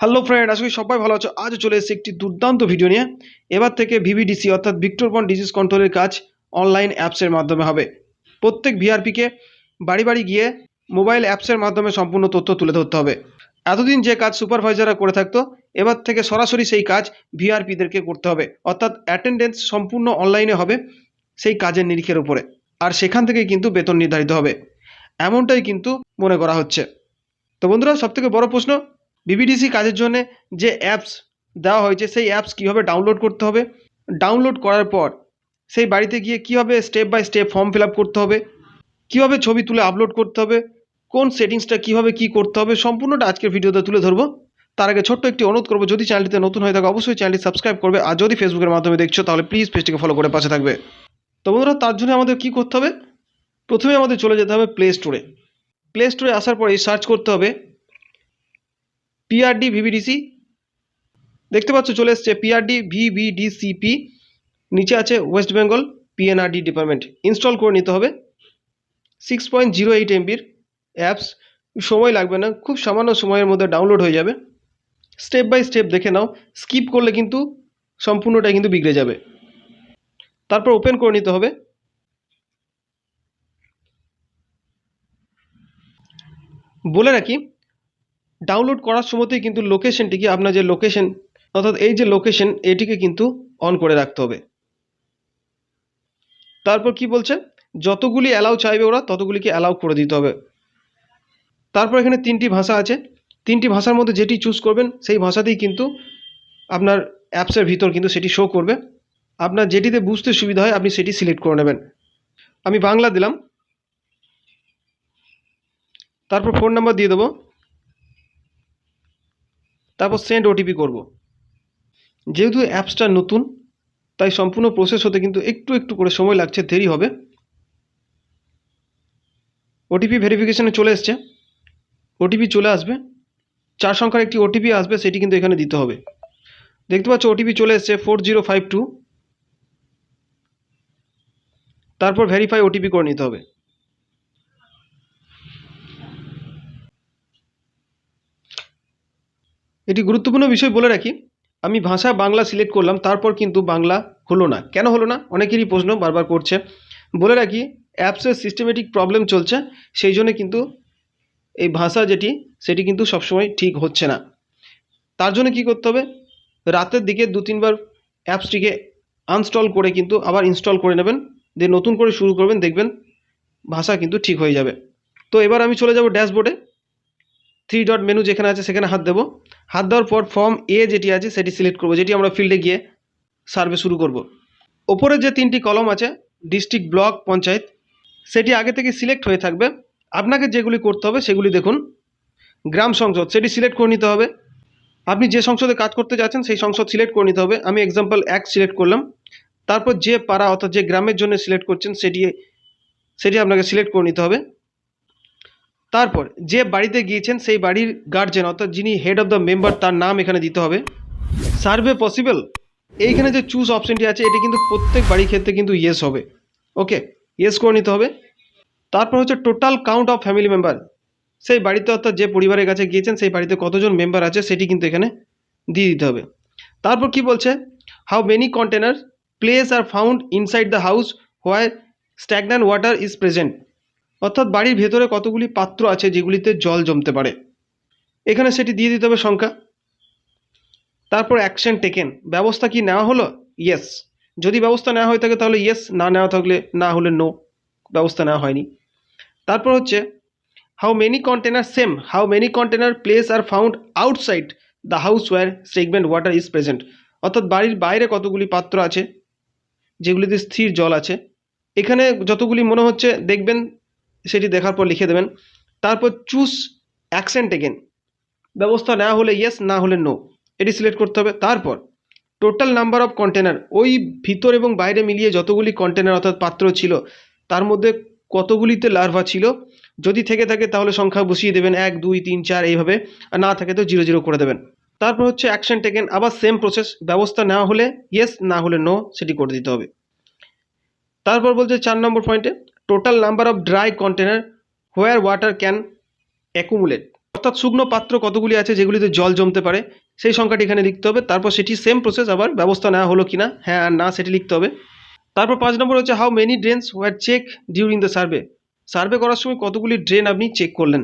Hello friend আজকে সবাই ভালো আছো। আজ চলে এসেছে একটি দুর্দান্ত ভিডিও নিয়ে। এবার থেকে ভিভিডিসি অর্থাৎ ভিক্টোর বন ডিজিজ কন্ট্রোলের কাজ অনলাইন অ্যাপসের মাধ্যমে হবে। প্রত্যেক ভিআরপিকে বাড়ি বাড়ি গিয়ে মোবাইল অ্যাপসের মাধ্যমে সম্পূর্ণ তথ্য তুলে ধরতে হবে। এতদিন যে কাজ সুপারভাইজাররা করে থাকতো, এবার থেকে সরাসরি সেই কাজ ভিআরপিদেরকে করতে হবে। অর্থাৎ অ্যাটেন্ডেন্স সম্পূর্ণ অনলাইনে হবে সেই কাজের নিরিখের উপরে। আর সেখান থেকেই কিন্তু বেতন নির্ধারিত হবে। এমনটাই কিন্তু মনে করা হচ্ছে। তো বন্ধুরা, সবথেকে বড় প্রশ্ন বিবিডিসি কাজের জন্য যে অ্যাপস দেওয়া হয়েছে, সেই অ্যাপস কীভাবে ডাউনলোড করতে হবে? ডাউনলোড করার পর সেই বাড়িতে গিয়ে কীভাবে step by step form fill করতে হবে? কীভাবে ছবি তুলে আপলোড করতে হবে? কোন সেটিংসটা কীভাবে কী করতে হবে? সম্পূর্ণটা আজকের ভিডিওতে তুলে ধরবো। তার আগে ছোট্ট একটি অনুরোধ করব, যদি চ্যানেলটিতে নতুন হয়ে থাকে, অবশ্যই চ্যানেলটি সাবস্ক্রাইব করবে। আর যদি ফেসবুকের মাধ্যমে দেখছ, তাহলে প্লিজ পেজটিকে ফলো করে পাশে থাকবে। তো বন্ধুরা, তার জন্য আমাদের কী করতে হবে? প্রথমে আমাদের চলে যেতে হবে প্লে স্টোরে প্লে স্টোরে আসার পরে সার্চ করতে হবে। পিআরডি ভিভিডিসি দেখতে পাচ্ছ, চলে এসছে পিআরডি ভিভিডিসিপি নিচে আছে West Bengal PNRD department install করে নিতে হবে। সিক্স পয়েন্ট জিরো এইট এমবির অ্যাপস সময় লাগবে না, খুব সামান্য সময়ের মধ্যে ডাউনলোড হয়ে যাবে। স্টেপ বাই স্টেপ দেখে নাও। স্কিপ করলে কিন্তু সম্পূর্ণটাই কিন্তু বিগড়ে যাবে। তারপর ওপেন করে নিতে হবে। বলে রাখি ডাউনলোড করার সময়তেই কিন্তু লোকেশনটিকে আপনার যে লোকেশন অর্থাৎ এই যে লোকেশন এটিকে কিন্তু অন করে রাখতে হবে। তারপর কি বলছে? যতগুলি অ্যালাউ চাইবে ওরা, ততগুলিকে অ্যালাউ করে দিতে হবে। তারপর এখানে তিনটি ভাষা আছে। তিনটি ভাষার মধ্যে যেটি চুজ করবেন, সেই ভাষাতেই কিন্তু আপনার অ্যাপসের ভিতর কিন্তু সেটি শো করবে। আপনার যেটিতে বুঝতে সুবিধা হয়, আপনি সেটি সিলেক্ট করে নেবেন। আমি বাংলা দিলাম। তারপর ফোন নাম্বার দিয়ে দেবো। তারপর সেন্ড ওটিপি করব। যেহেতু অ্যাপসটা নতুন, তাই সম্পূর্ণ প্রসেস হতে কিন্তু একটু একটু করে সময় লাগছে, দেরি হবে। ওটিপি ভেরিফিকেশনে চলে এসছে। ওটিপি চলে আসবে। চার সংখ্যার একটি ওটিপি আসবে, সেটি কিন্তু এখানে দিতে হবে। দেখতে পাচ্ছ ওটিপি চলে এসছে ফোর জিরো ফাইভ টু তারপর ভেরিফাই ওটিপি করে নিতে হবে। এটি গুরুত্বপূর্ণ বিষয় বলে রাখি। আমি ভাষা বাংলা সিলেক্ট করলাম, তারপর কিন্তু বাংলা হলো না। কেন হলো না? অনেকেরই প্রশ্ন বারবার করছে। বলে রাখি অ্যাপসের সিস্টেমেটিক প্রবলেম চলছে, সেই জন্য কিন্তু এই ভাষা যেটি, সেটি কিন্তু সবসময় ঠিক হচ্ছে না। তার জন্য কি করতে হবে? রাতের দিকে দু তিনবার অ্যাপসটিকে আনস্টল করে কিন্তু আবার ইনস্টল করে নেবেন। দিয়ে নতুন করে শুরু করবেন, দেখবেন ভাষা কিন্তু ঠিক হয়ে যাবে। তো এবার আমি চলে যাব ড্যাশবোর্ডে। থ্রি ডট মেনু যেখানে আছে সেখানে হাত দেবো। হাত দেওয়ার পর ফর্ম এ যেটি আছে সেটি সিলেক্ট করব, যেটি আমরা ফিল্ডে গিয়ে সার্ভে শুরু করব। ওপরে যে তিনটি কলম আছে ডিস্ট্রিক্ট ব্লক পঞ্চায়েত, সেটি আগে থেকে সিলেক্ট হয়ে থাকবে। আপনাকে যেগুলি করতে হবে সেগুলি দেখুন। গ্রাম সংসদ, সেটি সিলেক্ট করে নিতে হবে। আপনি যে সংসদে কাজ করতে যাচ্ছেন, সেই সংসদ সিলেক্ট করে নিতে হবে। আমি এক্সাম্পল এক সিলেক্ট করলাম। তারপর যে পাড়া অর্থাৎ যে গ্রামের জন্য সিলেক্ট করছেন, সেটি সেটি আপনাকে সিলেক্ট করে নিতে হবে। তারপর যে বাড়িতে গিয়েছেন সেই বাড়ির গার্জেন অর্থাৎ যিনি হেড অফ দ্য মেম্বার তার নাম এখানে দিতে হবে। সার্ভে পসিবল এইখানে যে চুজ অপশনটি আছে, এটি কিন্তু প্রত্যেক বাড়ির ক্ষেত্রে কিন্তু ইয়েস হবে। ওকে ইয়েস করে নিতে হবে। তারপর হচ্ছে total count of family member সেই বাড়িতে অর্থাৎ যে পরিবারের কাছে গিয়েছেন, সেই বাড়িতে কতজন মেম্বার আছে, সেটি কিন্তু এখানে দিয়ে দিতে হবে। তারপর কি বলছে? How many container place are found inside the house where stagnant water is present অর্থাৎ বাড়ির ভেতরে কতগুলি পাত্র আছে যেগুলিতে জল জমতে পারে? এখানে সেটি দিয়ে দিতে হবে সংখ্যা। তারপর অ্যাকশন টেকেন ব্যবস্থা কি নেওয়া হলো? ইয়েস যদি ব্যবস্থা নেওয়া হয়ে থাকে তাহলে ইয়েস না নেওয়া থাকলে না হলে নো ব্যবস্থা নেওয়া হয়নি। তারপর হচ্ছে how many container same how many container place are found outside the house where segment water is present অর্থাৎ বাড়ির বাইরে কতগুলি পাত্র আছে, যেগুলিতে স্থির জল আছে? এখানে যতগুলি মনে হচ্ছে, দেখবেন সেটি দেখার পর লিখে দেবেন, তারপর চুজ অ্যাকসেন্ট এগেন ব্যবস্থা নেওয়া হলে ইয়েস না হলে নো এটি সিলেক্ট করতে হবে। তারপর টোটাল নাম্বার অফ কন্টেনার ওই ভিতর এবং বাইরে মিলিয়ে যতগুলি কন্টেনার অর্থাৎ পাত্র ছিল, তার মধ্যে কতগুলিতে লার্ভা ছিল, যদি থেকে থাকে তাহলে সংখ্যা বসিয়ে দেবেন এক, দুই, তিন, চার এইভাবে, আর না থাকে তো জিরো জিরো করে দেবেন। তারপর হচ্ছে অ্যাকশন টেকেন আবার সেম প্রসেস ব্যবস্থা নেওয়া হলে ইয়েস না হলে নো সেটি করে দিতে হবে। তারপর বলছে চার নম্বর পয়েন্টে total number of dry container where water can accumulate অর্থাৎ শুকনো পাত্র কতগুলি আছে যেগুলিতে জল জমতে পারে, সেই সংখ্যাটি এখানে লিখতে হবে। তারপর সেটি সেম প্রসেস আবার ব্যবস্থা নেওয়া হলো কিনা? হ্যাঁ আর না, সেটি লিখতে হবে। তারপর পাঁচ নম্বর হচ্ছে how many drains were check during the survey survey করার সময় কতগুলি ড্রেন আপনি চেক করলেন?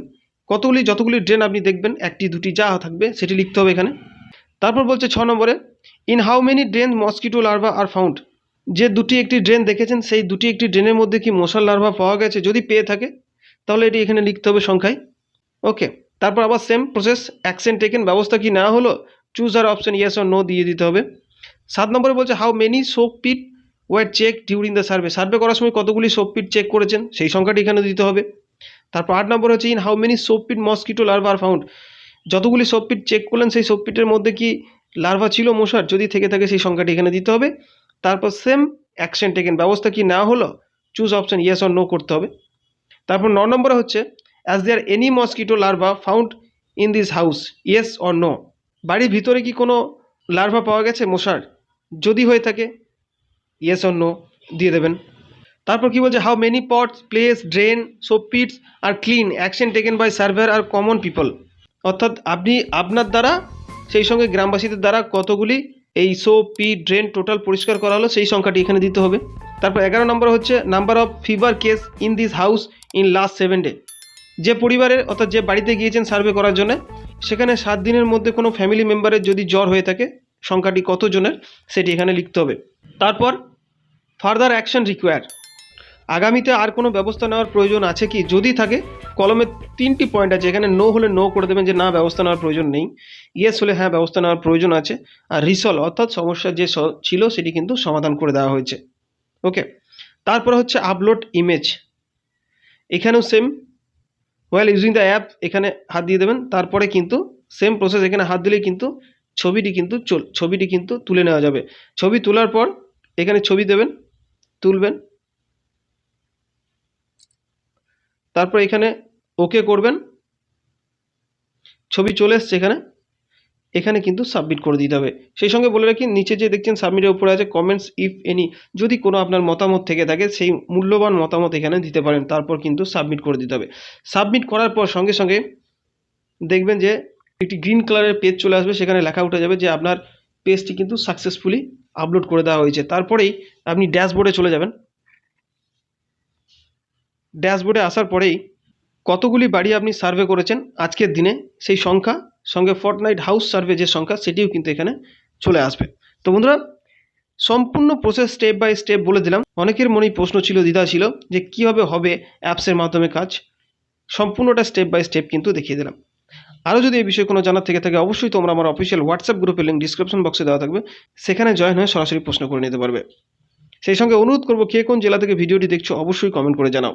কতগুলি, যতগুলি ড্রেন আপনি দেখবেন, একটি, দুটি যা থাকবে, সেটি লিখতে হবে এখানে। তারপর বলছে ছ নম্বরে in how many drain mosquito larva are found যে দুটি একটি ড্রেন দেখেছেন, সেই দুটি একটি ড্রেনের মধ্যে কি মশার লার্ভা পাওয়া গেছে? যদি পেয়ে থাকে, তাহলে এটি এখানে লিখতে হবে সংখ্যায়। ওকে তারপর আবার সেম প্রসেস অ্যাকশন টেকেন ব্যবস্থা কি না হলো? চুজ আর অপশন ইয়েস আর নো দিয়ে দিতে হবে। সাত নম্বরে বলছে how many soap pit were check during the survey survey করার সময় কতগুলি সোপ পিট চেক করেছেন? সেই সংখ্যাটি এখানে দিতে হবে। তারপর আট নম্বর হচ্ছে in how many soap pit mosquito larva are found যতগুলি সোপ পিট চেক করলেন, সেই সোপ পিটের মধ্যে কি লার্ভা ছিল মশার? যদি থেকে থাকে, সেই সংখ্যাটি এখানে দিতে হবে। তারপর সেম অ্যাকশন টেকেন ব্যবস্থা কি না হলো choose option yes or no করতে হবে। তারপর ন নম্বরে হচ্ছে as there any mosquito larva found in this house yes or no বাড়ির ভিতরে কি কোনো লার্ভা পাওয়া গেছে মশার? যদি হয়ে থাকে ইয়েস অর নো দিয়ে দেবেন। তারপর কি বলছে how many pots place drain soap pits are clean action taken by surveyor R common people অর্থাৎ আপনি আপনার দ্বারা, সেই সঙ্গে গ্রামবাসীদের দ্বারা কতগুলি এই সো পি ড্রেন টোটাল পরিষ্কার করা হলো, সেই সংখ্যাটি এখানে দিতে হবে। তারপর এগারো নম্বর হচ্ছে number of fever case in this house in last seven day যে পরিবারের, অর্থাৎ যে বাড়িতে গিয়েছেন সার্ভে করার জন্য, সেখানে সাত দিনের মধ্যে কোনো ফ্যামিলি মেম্বারের যদি জ্বর হয়ে থাকে, সংখ্যাটি কতজনের সেটি এখানে লিখতে হবে। তারপর ফার্দার অ্যাকশন রিকোয়ার আগামীতে আর কোনো ব্যবস্থা নেওয়ার প্রয়োজন আছে কি? যদি থাকে, কলমে তিনটি পয়েন্ট আছে, এখানে নো হলে নো করে দেবেন যে না, ব্যবস্থা নেওয়ার প্রয়োজন নেই। ইয়েস হলে হ্যাঁ ব্যবস্থা নেওয়ার প্রয়োজন আছে। আর রিসলভ অর্থাৎ সমস্যা যে ছিল সেটি কিন্তু সমাধান করে দেওয়া হয়েছে। ওকে তারপর হচ্ছে আপলোড ইমেজ এখানেও same well using the app এখানে হাত দিয়ে দেবেন। তারপরে কিন্তু সেম প্রসেস এখানে হাত দিলেই কিন্তু ছবিটি কিন্তু ছবিটি কিন্তু তুলে নেওয়া যাবে। ছবি তোলার পর এখানে ছবি দেবেন, তুলবেন। তারপর এখানে ওকে করবেন। ছবি চলে এসছে এখানে। এখানে কিন্তু সাবমিট করে দিতে হবে। সেই সঙ্গে বলে রাখি, নিচে যে দেখছেন সাবমিটের উপরে আছে কমেন্টস ইফ এনি যদি কোনো আপনার মতামত থেকে থাকে, সেই মূল্যবান মতামত এখানে দিতে পারেন, তারপর কিন্তু সাবমিট করে দিতে হবে। সাবমিট করার পর সঙ্গে সঙ্গে দেখবেন যে একটি গ্রিন কালারের পেজ চলে আসবে, সেখানে লেখা উঠে যাবে যে আপনার পেজটি কিন্তু সাকসেসফুলি আপলোড করে দেওয়া হয়েছে। তারপরেই আপনি ড্যাশবোর্ডে চলে যাবেন। ড্যাশবোর্ডে আসার পরেই কতগুলি বাড়ি আপনি সার্ভে করেছেন আজকের দিনে, সেই সংখ্যা, সঙ্গে ফর্টনাইট হাউস সার্ভে যে সংখ্যা, সেটিও কিন্তু এখানে চলে আসবে। তো বন্ধুরা, সম্পূর্ণ প্রসেস স্টেপ বাই স্টেপ বলে দিলাম। অনেকের মনেই প্রশ্ন ছিল, দ্বিধা ছিল যে কীভাবে হবে অ্যাপসের মাধ্যমে কাজ। সম্পূর্ণটা স্টেপ বাই স্টেপ কিন্তু দেখিয়ে দিলাম। আরও যদি এই বিষয়ে কোনো জানার থেকে থাকে, অবশ্যই তোমরা আমার অফিসিয়াল হোয়াটসঅ্যাপ গ্রুপের লিঙ্ক ডিসক্রিপশন বক্সে দেওয়া থাকবে। সেখানে জয়েন হয়ে সরাসরি প্রশ্ন করে নিতে পারবে। সেই সঙ্গে অনুরোধ করব, কে কোন জেলা থেকে ভিডিওটি দেখছ, অবশ্যই কমেন্ট করে জানাও।